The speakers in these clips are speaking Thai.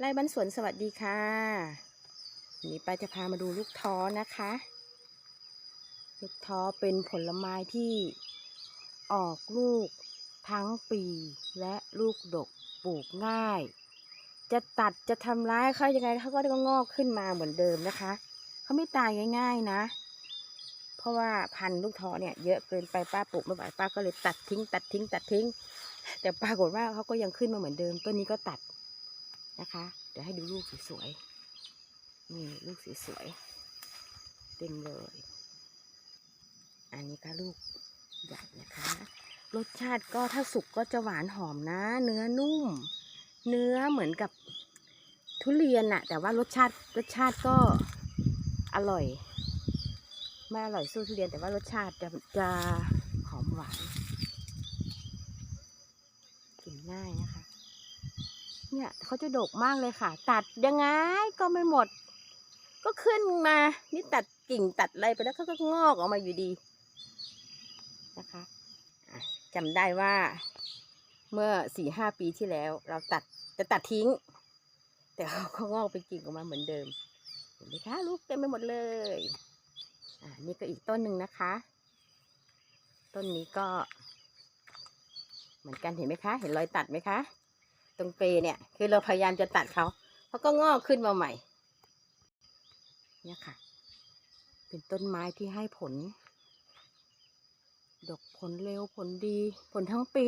ไร่บ้านสวนสวัสดีค่ะวันนี้ป้าจะพามาดูลูกท้อนะคะ ลูกท้อเป็นผลไม้ที่ออกลูกทั้งปีและลูกดกปลูกง่าย จะตัดจะทำร้ายเขายังไงเขาก็จะงอกขึ้นมาเหมือนเดิมนะคะเขาไม่ตายง่าย ๆนะ เพราะว่าพันธุ์ลูกท้อเนี่ยเยอะเกินไปป้าปลูกไม่ไหวป้าก็เลยตัดทิ้ง ตัดทิ้ง ตัดทิ้ง แต่ปรากฏว่าเขาก็ยังขึ้นมาเหมือนเดิมต้นนี้ก็ตัด นะคะ เดี๋ยวให้ดูลูกสวยๆนี่ลูกสวยๆเต็มเลย อันนี้ก็ลูกใหญ่นะคะ รสชาติก็ถ้าสุกก็จะหวานหอมนะ เนื้อนุ่ม เนื้อเหมือนกับทุเรียนอะแต่ว่ารสชาติรสชาติก็อร่อยไม่อร่อยสู้ทุเรียนแต่ว่ารสชาติจะจะหอมหวานกินง่ายนะคะ เนี่ยเขาจะดกมากเลยค่ะ ตัดยังไงก็ไม่หมด ก็ขึ้นมา นี่ตัดกิ่งตัดอะไรไปแล้วเขาก็งอกออกมาอยู่ดีนะคะจำได้ว่าเมื่อสี่ห้าปีที่แล้ว เราตัดจะตัดทิ้ง แต่เขาก็งอกเป็นกิ่งออกมาเหมือนเดิมเห็นไหมคะลูกเต็มไปหมดเลยอ่านี่ก็อีกต้นหนึ่งนะคะ ต้นนี้ก็ เหมือนกันเห็นไหมคะ เห็นรอยตัดไหมคะ ตรงเปรเนี่ย คือเราพยายามจะตัดเขาเขาก็งอกขึ้นมาใหม่ เนี่ยค่ะ เป็นต้นไม้ที่ให้ผล ดกผลเร็วผลดี ผลทั้งปี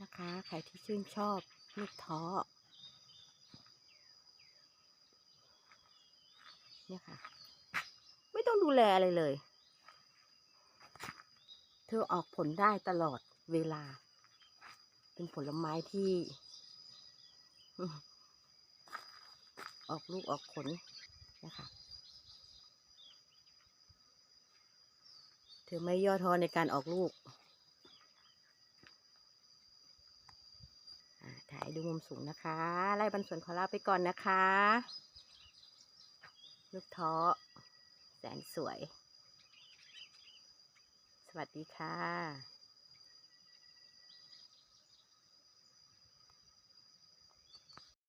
นะคะ ใครที่ชื่นชอบลูกท้อเนี่ยค่ะ ไม่ต้องดูแลอะไรเลย เธอออกผลได้ตลอด เวลา เป็นผลไม้ที่ ออกลูกออกผลนะคะ เธอไม่ย่อท้อในการออกลูก ถ่ายดูมุมสูงนะคะ ไล่บรรสวนขอลาไปก่อนนะคะ ลูกท้อแสนสวย สวัสดีค่ะ